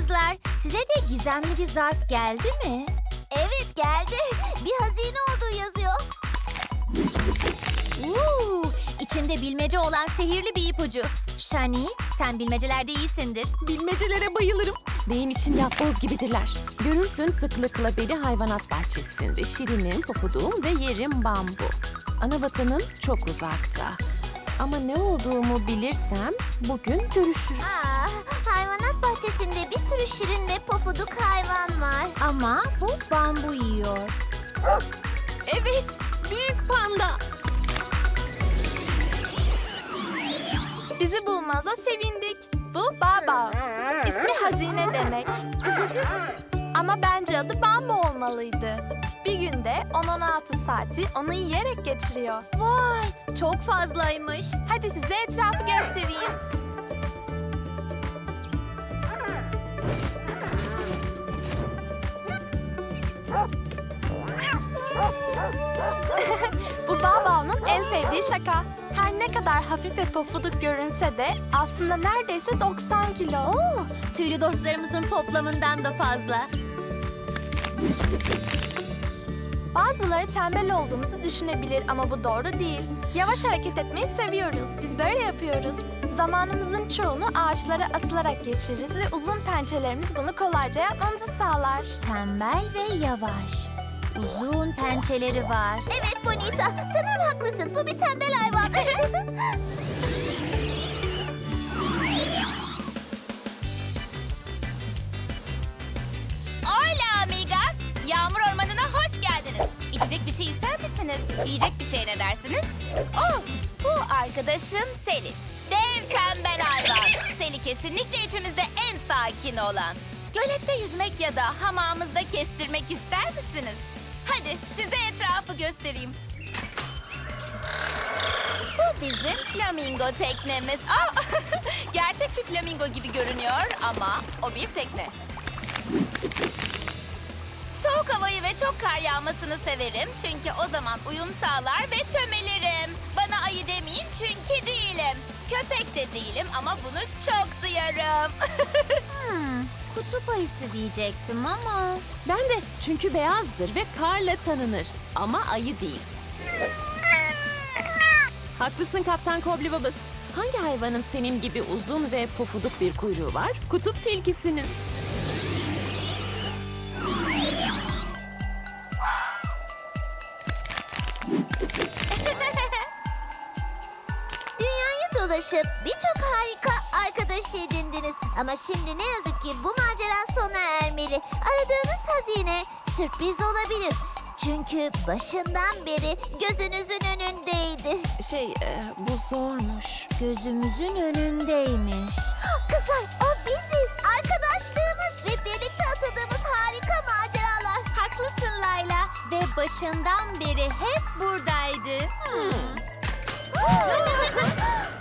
kızlar. Size de gizemli bir zarf geldi mi? Evet geldi. Bir hazine olduğu yazıyor. Uuu, içinde bilmece olan sihirli bir ipucu. Shani, sen bilmecelerde iyisindir. Bilmecelere bayılırım. Beyin için yapboz gibidirler. Görürsün sıklıkla beni hayvanat bahçesinde. Şirinim, pofuduğum ve yerim bambu. Ana vatanım çok uzakta. Ama ne olduğumu bilirsem bugün görüşürüz. Aa, hayvanat bahçesinde bir sürü şirin ve pofuduk hayvan var. Ama bu bambu yiyor. Evet, büyük panda. Bizi bulmanıza sevindik. Bu Baba. İsmi hazine demek. Ama bence adı Bambu olmalıydı. Bir günde 10-16 saati onu yiyerek geçiriyor. Vay, çok fazlaymış. Hadi size etrafı göstereyim. Bu Baba'nın en sevdiği şaka. Her ne kadar hafif ve pofuduk görünse de aslında neredeyse 90 kilo. Oo, tüylü dostlarımızın toplamından da fazla. Bazıları tembel olduğumuzu düşünebilir ama bu doğru değil. Yavaş hareket etmeyi seviyoruz. Biz böyle yapıyoruz. Zamanımızın çoğunu ağaçlara asılarak geçiririz ve uzun pençelerimiz bunu kolayca yapmamızı sağlar. Tembel ve yavaş. Uzun pençeleri var. Evet Bonita, sanırım haklısın. Bu bir tembel hayvan. Hola amigas. Yağmur ormanına hoş geldiniz. İçecek bir şey ister misiniz? Yiyecek bir şey ne dersiniz? Oh, bu arkadaşım Seli. Dev tembel hayvan. Seli kesinlikle içimizde en sakin olan. Gölette yüzmek ya da hamamımızda kestirmek ister misiniz? Hadi size etrafı göstereyim. Bu bizim flamingo teknemiz. Aa, gerçek bir flamingo gibi görünüyor ama o bir tekne. Soğuk havayı ve çok kar yağmasını severim. Çünkü o zaman uyum sağlar ve çömelirim. Bana ayı demeyin çünkü değilim. Köpek de değilim ama bunu çok duyarım. Hmm, kutup ayısı diyecektim ama... Ben de çünkü beyazdır ve karla tanınır. Ama ayı değil. Haklısın Kaptan Kobli Babas. Hangi hayvanın senin gibi uzun ve pofuduk bir kuyruğu var? Kutup tilkisinin. Dolaşıp birçok harika arkadaş edindiniz. Ama şimdi ne yazık ki bu macera sona ermeli. Aradığınız hazine sürpriz olabilir. Çünkü başından beri gözünüzün önündeydi. Şey, e, bu zormuş. Gözümüzün önündeymiş. Kızlar o biziz. Arkadaşlığımız ve birlikte atıldığımız harika maceralar. Haklısın Layla. Ve başından beri hep buradaydı. Hmm.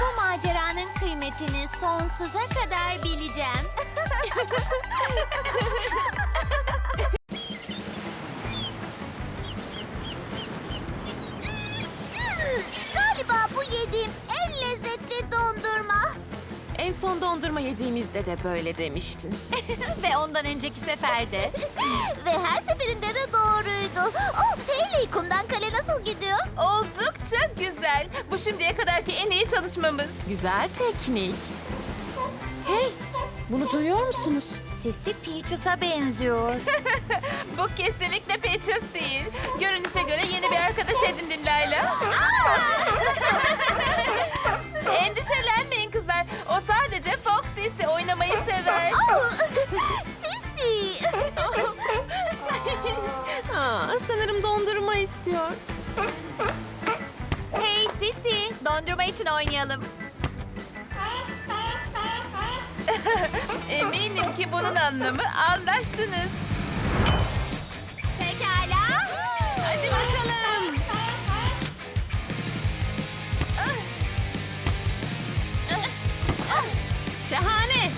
Bu maceranın kıymetini sonsuza kadar bileceğim. son dondurma yediğimizde de böyle demiştin. Ve ondan önceki seferde. Ve her seferinde de doğruydu. Oh Hayley kumdan kale nasıl gidiyor? Oldukça güzel. Bu şimdiye kadarki en iyi çalışmamız. Güzel teknik. Hey, bunu duyuyor musunuz? Sesi Peaches'a benziyor. Bu kesinlikle Peaches değil. Görünüşe göre yeni bir arkadaş edindin Layla. Endişelenmeyin istiyor. hey Sisi, dondurma için oynayalım. Eminim ki bunun anlamı anlaştınız. Pekala. Hadi bakalım. Şahane.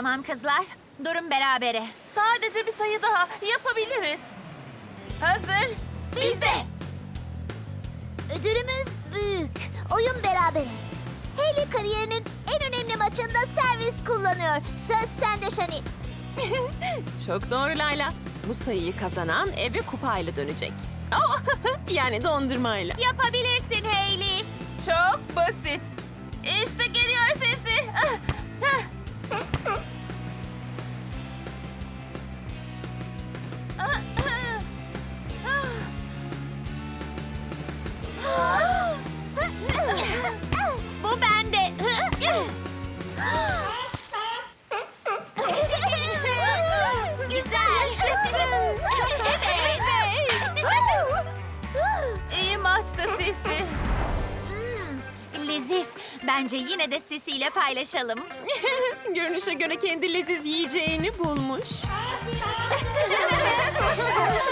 Tamam kızlar. Durum berabere. Sadece bir sayı daha yapabiliriz. Hazır. Bizde. Ödülümüz büyük. Oyun berabere. Hayley kariyerinin en önemli maçında servis kullanıyor. Söz sende Şani. Çok doğru Layla. Bu sayıyı kazanan eve kupayla dönecek. Oh, yani dondurmayla. Yapabilirsin Hayley. Çok basit. İşte geliyor sesi. Bence yine de Sisi ile paylaşalım. Görünüşe göre kendi leziz yiyeceğini bulmuş.